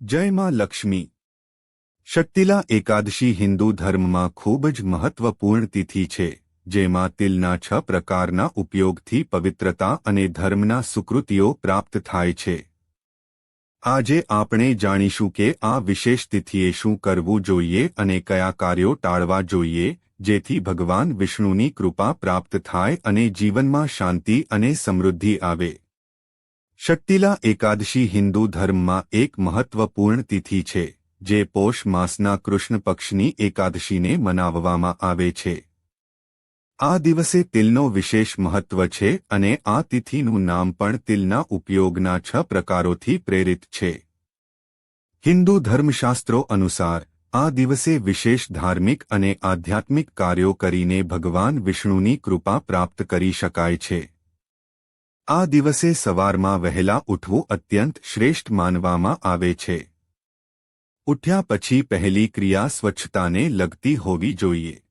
જય માં લક્ષ્મી. શક્તિલા એકાદશી હિન્દુ ધર્મમાં ખૂબ જ મહત્વપૂર્ણ તિથિ છે, જેમાં તિલના છ પ્રકારના ઉપયોગથી પવિત્રતા અને ધર્મના સુકૃતિઓ પ્રાપ્ત થાય છે. આજે આપણે જાણીશું કે આ વિશેષ તિથિએ શું કરવું જોઈએ અને કયા કાર્યો ટાળવા જોઈએ, જેથી ભગવાન વિષ્ણુની કૃપા પ્રાપ્ત થાય અને જીવનમાં શાંતિ અને સમૃદ્ધિ આવે. શક્તિલા એકાદશી હિન્દુ ધર્મમાં એક મહત્વપૂર્ણ તિથિ છે, જે પોષ માસના કૃષ્ણ પક્ષની એકાદશીને મનાવવામાં આવે છે. આ દિવસે તિલનો વિશેષ મહત્વ છે અને આ તિથિનું નામ પણ તિલના ઉપયોગના છ પ્રકારોથી પ્રેરિત છે. હિન્દુ ધર્મશાસ્ત્રો અનુસાર, આ દિવસે વિશેષ ધાર્મિક અને આધ્યાત્મિક કાર્યો કરીને ભગવાન વિષ્ણુની કૃપા પ્રાપ્ત કરી શકાય છે. આ દિવસે સવારમાં વહેલા ઉઠવું અત્યંત શ્રેષ્ઠ માનવામાં આવે છે. ઉઠ્યા પછી પહેલી ક્રિયા સ્વચ્છતાને લગતી હોવી જોઈએ.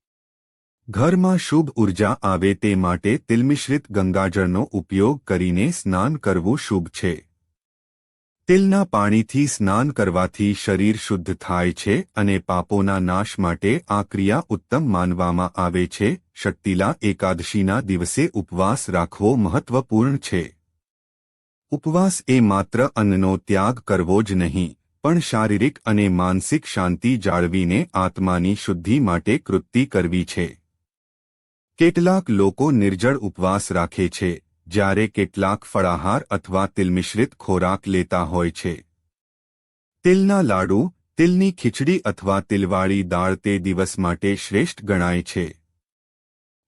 ઘરમાં શુભ ઊર્જા આવે તે માટે તિલમિશ્રિત ગંગાજળનો ઉપયોગ કરીને સ્નાન કરવું શુભ છે. તિલના પાણીથી સ્નાન કરવાથી શરીર શુદ્ધ થાય છે અને પાપોના નાશ માટે આ ક્રિયા ઉત્તમ માનવામાં આવે છે. શક્તિલા એકાદશીના દિવસે ઉપવાસ રાખવો મહત્વપૂર્ણ છે. ઉપવાસ એ માત્ર અન્નનો ત્યાગ કરવો જ નહીં, પણ શારીરિક અને માનસિક શાંતિ જાળવીને આત્માની શુદ્ધિ માટે કૃતિ કરવી છે. કેટલાક લોકો નિર્જળ ઉપવાસ રાખે છે જ્યારે કેટલાક ફળાહાર અથવા તિલમિશ્રિત ખોરાક લેતા હોય છે. તિલના લાડુ, તિલની ખીચડી અથવા તિલવાળી દાળ તે દિવસ માટે શ્રેષ્ઠ ગણાય છે.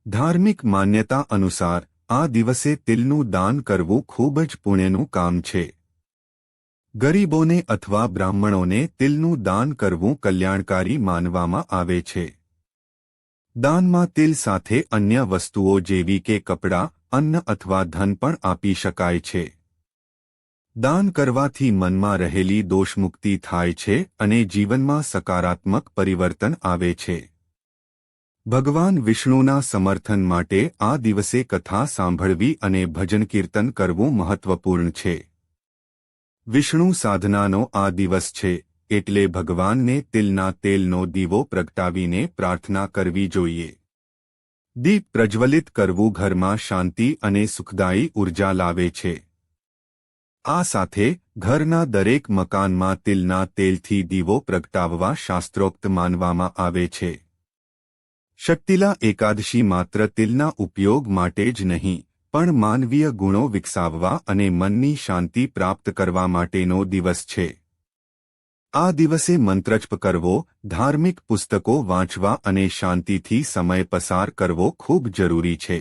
ધાર્મિક માન્યતા અનુસાર, આ દિવસે તિલનું દાન કરવું ખૂબ જ પુણ્યનું કામ છે. ગરીબોને અથવા બ્રાહ્મણોને તિલનું દાન કરવું કલ્યાણકારી માનવામાં આવે છે. દાનમાં તિલ સાથે અન્ય વસ્તુઓ જેવી કે કપડાં અન્ન અથવા ધન પણ આપી શકાય છે. દાન કરવાથી મનમાં રહેલી દોષમુક્તિ થાય છે અને જીવનમાં સકારાત્મક પરિવર્તન આવે છે. ભગવાન વિષ્ણુના સમર્થન માટે આ દિવસે કથા સાંભળવી અને ભજન કીર્તન કરવું મહત્વપૂર્ણ છે. વિષ્ણુ સાધનાનો આ દિવસ છે, એટલે ભગવાનને તિલના તેલનો દીવો પ્રગટાવીને પ્રાર્થના કરવી જોઈએ. દીપ પ્રજ્વલિત કરવું ઘરમાં શાંતિ અને સુખદાયી ઊર્જા લાવે છે. આ સાથે ઘરના દરેક મકાનમાં તિલના તેલથી દીવો પ્રગટાવવા શાસ્ત્રોક્ત માનવામાં આવે છે. શક્તિલા એકાદશી માત્ર તિલના ઉપયોગ માટે જ નહીં, પણ માનવીય ગુણો વિકસાવવા અને મનની શાંતિ પ્રાપ્ત કરવા માટેનો દિવસ છે. આ દિવસે મંત્રજપ કરવો, ધાર્મિક પુસ્તકો વાંચવા અને શાંતિથી સમય પસાર કરવો ખૂબ જરૂરી છે.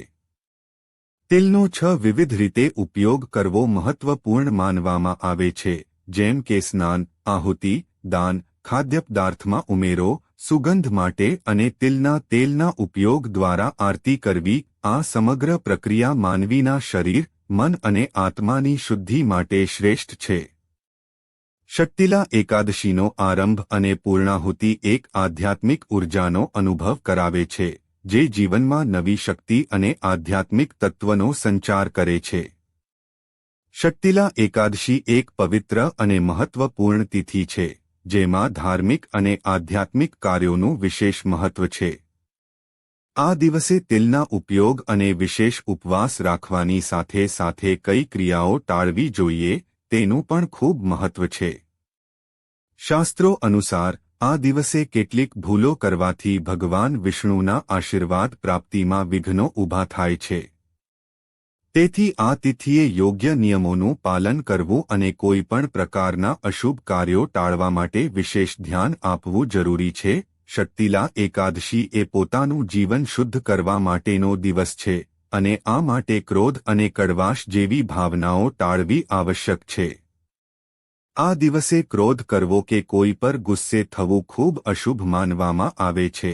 તિલનો છ વિવિધ રીતે ઉપયોગ કરવો મહત્વપૂર્ણ માનવામાં આવે છે, જેમ કે સ્નાન, આહુતિ, દાન ખાદ્ય પદાર્થમાં ઉમેરો, સુગંધ માટે અને તિલના તેલના ઉપયોગ દ્વારા આરતી કરવી, આ સમગ્ર પ્રક્રિયા માનવીના શરીર, મન અને આત્માની શુદ્ધિ માટે શ્રેષ્ઠ છે. શક્તિલા એકાદશીનો આરંભ અને પૂર્ણાહુતિ એક આધ્યાત્મિક ઉર્જાનો અનુભવ કરાવે છે, જે જીવનમાં નવી શક્તિ અને આધ્યાત્મિક તત્વનો સંચાર કરે છે. શક્તિલા એકાદશી એક પવિત્ર અને મહત્વપૂર્ણ તિથિ છે, જેમાં ધાર્મિક અને આધ્યાત્મિક કાર્યોનું વિશેષ મહત્વ છે. આ દિવસે તિલના ઉપયોગ અને વિશેષ ઉપવાસ રાખવાની સાથે સાથે કઈ ક્રિયાઓ ટાળવી જોઈએ? તેનું પણ ખૂબ મહત્વ છે. શાસ્ત્રો અનુસાર, આ દિવસે કેટલીક ભૂલો કરવાથી ભગવાન વિષ્ણુના આશીર્વાદ પ્રાપ્તિમાં વિઘ્નો ઊભા થાય છે. તેથી આ તિથિએ યોગ્ય નિયમોનું પાલન કરવું અને કોઈ પણ પ્રકારના અશુભ કાર્યો ટાળવા માટે વિશેષ ધ્યાન આપવું જરૂરી છે. શક્તિલા એકાદશી એ પોતાનું જીવન શુદ્ધ કરવા માટેનો દિવસ છે. અને આ માટે ક્રોધ અને કડવાશ જેવી ભાવનાઓ ટાળવી આવશ્યક છે. આ દિવસે ક્રોધ કરવો કે કોઈ પર ગુસ્સે થવું ખૂબ અશુભ માનવામાં આવે છે.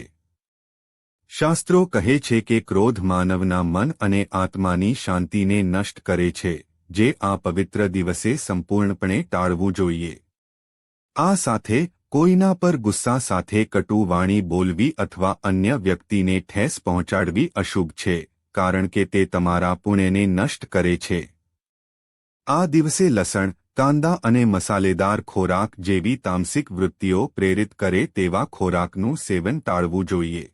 શાસ્ત્રો કહે છે કે ક્રોધ માનવના મન અને આત્માની શાંતિને નષ્ટ કરે છે, જે આ પવિત્ર દિવસે સંપૂર્ણપણે ટાળવું જોઈએ. આ સાથે કોઈના પર ગુસ્સા સાથે કટુ વાણી બોલવી અથવા અન્ય વ્યક્તિને ઠેસ પહોંચાડવી અશુભ છે. કારણ કે તે તમારા પુણ્યને નષ્ટ કરે છે. આ દિવસે લસણ, કાંદા અને મસાલેદાર ખોરાક જેવી તામસિક વૃત્તિઓ પ્રેરિત કરે તેવા ખોરાકનું સેવન ટાળવું જોઈએ.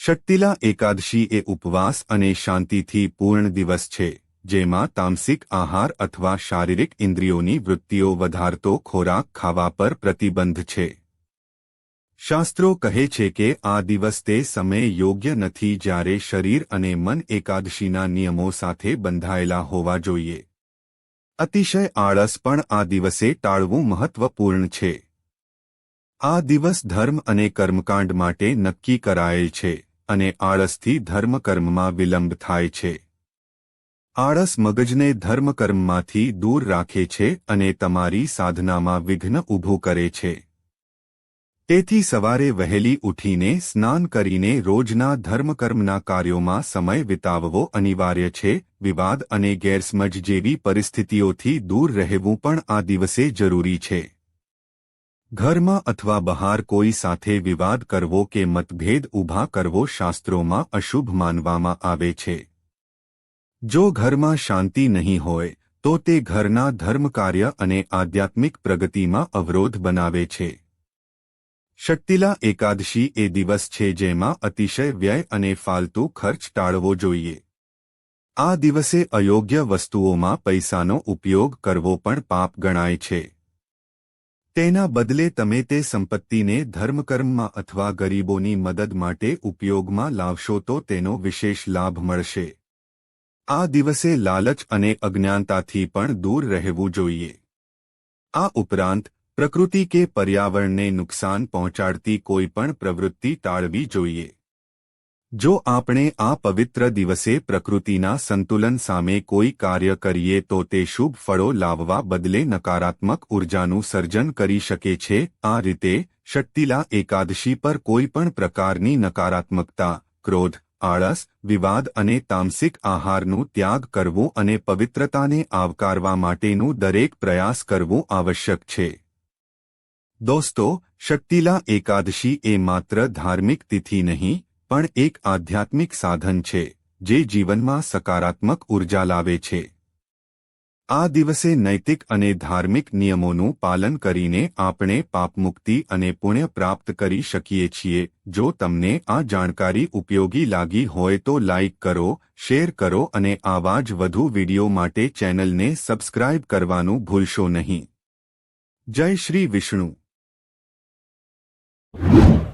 શક્તિલા એકાદશી એ ઉપવાસ અને શાંતિથી પૂર્ણ દિવસ છે, જેમાં તામસિક આહાર અથવા શારીરિક ઇન્દ્રિયોની વૃત્તિઓ વધારતો ખોરાક ખાવા પર પ્રતિબંધ છે. શાસ્ત્રો કહે છે કે આ દિવસ તે સમય યોગ્ય નથી જ્યારે શરીર અને મન એકાદશીના નિયમો સાથે બંધાયેલા હોવા જોઈએ. અતિશય આળસ પણ આ દિવસે ટાળવું મહત્વપૂર્ણ છે. આ દિવસ ધર્મ અને કર્મકાંડ માટે નક્કી કરાયેલ છે અને આળસથી ધર્મકર્મમાં વિલંબ થાય છે. આળસ મગજને ધર્મકર્મમાંથી દૂર રાખે છે અને તમારી સાધનામાં વિઘ્ન ઊભું કરે છે. તેથી સવારે વહેલી ઉઠીને સ્નાન કરીને રોજના ધર્મકર્મના કાર્યોમાં સમય વિતાવવો અનિવાર્ય છે. વિવાદ અને ગેરસમજ જેવી પરિસ્થિતિઓથી દૂર રહેવું પણ આ દિવસે જરૂરી છે. ઘરમાં અથવા બહાર કોઈ સાથે વિવાદ કરવો કે મતભેદ ઊભા કરવો શાસ્ત્રોમાં અશુભ માનવામાં આવે છે. જો ઘરમાં શાંતિ નહીં હોય, તો તે ઘરના ધર્મકાર્ય અને આધ્યાત્મિક પ્રગતિમાં અવરોધ બનાવે છે. શક્તિલા એકાદશી એ દિવસ છે જેમાં અતિશય વ્યય અને ફાલતુ ખર્ચ ટાળવો જોઈએ. આ દિવસે અયોગ્ય વસ્તુઓમાં પૈસાનો ઉપયોગ કરવો પણ પાપ ગણાય છે. તેના બદલે તમે તે સંપત્તિને ધર્મકર્મમાં અથવા ગરીબોની મદદ માટે ઉપયોગમાં લાવશો તો તેનો વિશેષ લાભ મળશે. આ દિવસે લાલચ અને અજ્ઞાનતાથી પણ દૂર રહેવું જોઈએ. આ ઉપરાંત પ્રકૃતિ કે પર્યાવરણને નુકસાન પહોંચાડતી કોઈપણ પ્રવૃત્તિ ટાળવી જોઈએ. જો આપણે આ પવિત્ર દિવસે પ્રકૃતિના સંતુલન સામે કોઈ કાર્ય કરીએ તો તે શુભ ફળો લાવવા બદલે નકારાત્મક ઉર્જાનું સર્જન કરી શકે છે. આ રીતે શક્તિલા એકાદશી પર કોઈપણ પ્રકારની નકારાત્મકતા, ક્રોધ, આળસ, વિવાદ અને તામસિક આહારનું ત્યાગ કરવું અને પવિત્રતાને આવકારવા માટેનું દરેક પ્રયાસ કરવું આવશ્યક છે. દોસ્તો, શક્તિલા એકાદશી એ માત્ર ધાર્મિક તિથિ નહીં, પણ એક આધ્યાત્મિક સાધન છે, જે જીવનમાં સકારાત્મક ઊર્જા લાવે છે. આ દિવસે નૈતિક અને ધાર્મિક નિયમોનું પાલન કરીને આપણે પાપમુક્તિ અને પુણ્ય પ્રાપ્ત કરી શકીએ છીએ. જો તમને આ જાણકારી ઉપયોગી લાગી હોય તો લાઇક કરો, શેર કરો અને આવા જ વધુ વિડિયો માટે ચેનલને સબસ્ક્રાઇબ કરવાનું ભૂલશો નહીં. જય શ્રી વિષ્ણુ. you.